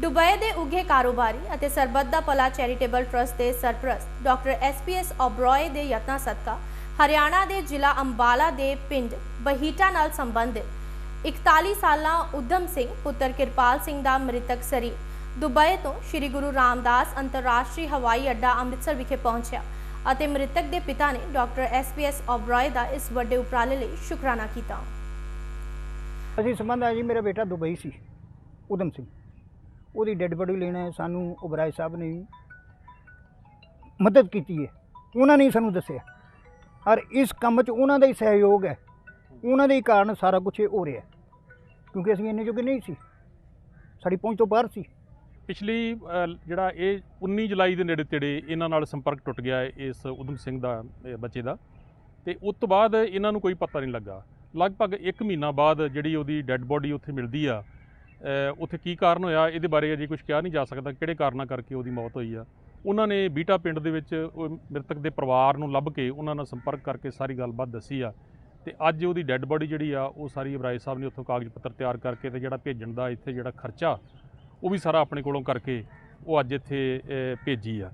Dubai ਦੇ ਉੱਘੇ ਕਾਰੋਬਾਰੀ ਅਤੇ ਸਰਬੱਤ ਦਾ ਭਲਾ ਚੈਰੀਟੇਬਲ ਟਰਸਟ ਦੇ ਸਰਪ੍ਰਸਤ ਡਾਕਟਰ ਐਸਪੀਐਸ ਓਬਰੋਏ ਦੇ ਯਤਨਾਂ ਸਦਕਾ ਹਰਿਆਣਾ ਦੇ ਜ਼ਿਲ੍ਹਾ ਅੰਬਾਲਾ ਦੇ ਪਿੰਡ ਬਹੀਟਾ ਨਾਲ ਸੰਬੰਧਿਤ 41 ਸਾਲਾ ਉਦਮ ਸਿੰਘ ਪੁੱਤਰ ਕਿਰਪਾਲ ਸਿੰਘ ਦਾ ਮ੍ਰਿਤਕ ਸਰੀਰ ਦੁਬਈ ਤੋਂ ਸ੍ਰੀ ਗੁਰੂ ਰਾਮਦਾਸ ਅੰਤਰਰਾਸ਼ਟਰੀ ਹਵਾਈ ਅੱਡਾ ਅੰਮ੍ਰਿਤਸਰ ਵਿਖੇ ਪਹੁੰਚਿਆ ਅਤੇ ਮ੍ਰਿਤਕ ਦੇ ਪਿਤਾ ਨੇ ਡਾਕਟਰ ਐਸਪੀਐਸ ਓਬਰੋਏ ਦਾ ਇਸ ਵੱਡੇ ਉਪਰਾਲੇ ਲਈ ਸ਼ੁਕਰਾਨਾ ਕੀਤਾ। ਅਸੀਂ ਸੰਬੰਧ ਆ ਜੀ, ਮੇਰਾ ਬੇਟਾ ਦੁਬਈ ਸੀ, ਉਦਮ ਸਿੰਘ। ਉਹਦੀ ਡੈੱਡ ਬੋਡੀ ਲੈਣਾ ਸਾਨੂੰ ਉਬਰਾਏ ਸਾਹਿਬ ਨੇ ਮਦਦ ਕੀਤੀ ਹੈ ਉਹਨਾਂ ਨੇ ਹੀ ਸਾਨੂੰ ਦੱਸਿਆ। ਔਰ ਇਸ ਕੰਮ 'ਚ ਉਹਨਾਂ ਦਾ ਹੀ ਸਹਿਯੋਗ ਹੈ। ਉਹਨਾਂ ਦੇ ਹੀ ਕਾਰਨ ਸਾਰਾ ਕੁਝ ਇਹ ਹੋ ਰਿਹਾ ਕਿਉਂਕਿ ਅਸੀਂ ਇੰਨੇ ਜੋਗੇ ਨਹੀਂ ਸੀ। ਸਾਡੀ ਪਹੁੰਚ ਤੋਂ ਬਾਹਰ ਸੀ। ਪਿਛਲੀ ਜਿਹੜਾ ਇਹ 19 ਜੁਲਾਈ ਦੇ ਨੇੜੇ ਤੇੜੇ ਇਹਨਾਂ ਨਾਲ ਸੰਪਰਕ ਟੁੱਟ ਗਿਆ ਇਸ ਉਦਮ ਸਿੰਘ ਦਾ ਬੱਚੇ ਦਾ। ਤੇ ਉਸ ਤੋਂ ਬਾਅਦ ਇਹਨਾਂ ਨੂੰ ਕੋਈ ਪਤਾ ਨਹੀਂ ਲੱਗਾ। ਲਗਭਗ 1 ਮਹੀਨਾ ਬਾਅਦ ਜਿਹੜੀ ਉਹਦੀ ਡੈੱਡ ਬੋਡੀ ਉੱਥੇ ਮਿਲਦੀ ਆ ਉੱਥੇ ਕੀ ਕਾਰਨ ਹੋਇਆ, ਇਹਦੇ ਬਾਰੇ ਅਜੇ ਕੁਝ ਕਿਹਾ ਨਹੀਂ ਜਾ ਸਕਦਾ, ਕਿਹੜੇ ਕਾਰਨਾਂ ਕਰਕੇ ਉਹਦੀ ਮੌਤ ਹੋਈ ਆ। ਉਹਨਾਂ ਨੇ ਬੀਟਾ ਪਿੰਡ ਦੇ ਵਿੱਚ ਉਹ ਮ੍ਰਿਤਕ ਦੇ ਪਰਿਵਾਰ ਨੂੰ ਲੱਭ ਕੇ ਉਹਨਾਂ ਨਾਲ ਸੰਪਰਕ ਕਰਕੇ ਸਾਰੀ ਗੱਲਬਾਤ ਦੱਸੀ ਆ। ਤੇ ਅੱਜ ਉਹਦੀ ਡੈੱਡ ਬੋਡੀ ਜਿਹੜੀ ਆ, ਉਹ ਸਾਰੀ ਇਬਰਾਹਿਮ ਸਾਹਿਬ ਨੇ ਉੱਥੋਂ ਕਾਗਜ਼ ਪੱਤਰ ਤਿਆਰ ਕਰਕੇ ਤੇ ਜਿਹੜਾ ਭੇਜਣ ਦਾ ਇੱਥੇ ਜਿਹੜਾ ਖਰਚਾ, ਉਹ ਵੀ ਸਾਰਾ ਆਪਣੇ ਕੋਲੋਂ ਕਰਕੇ ਉਹ ਅੱਜ ਇੱਥੇ ਭੇਜੀ ਆ।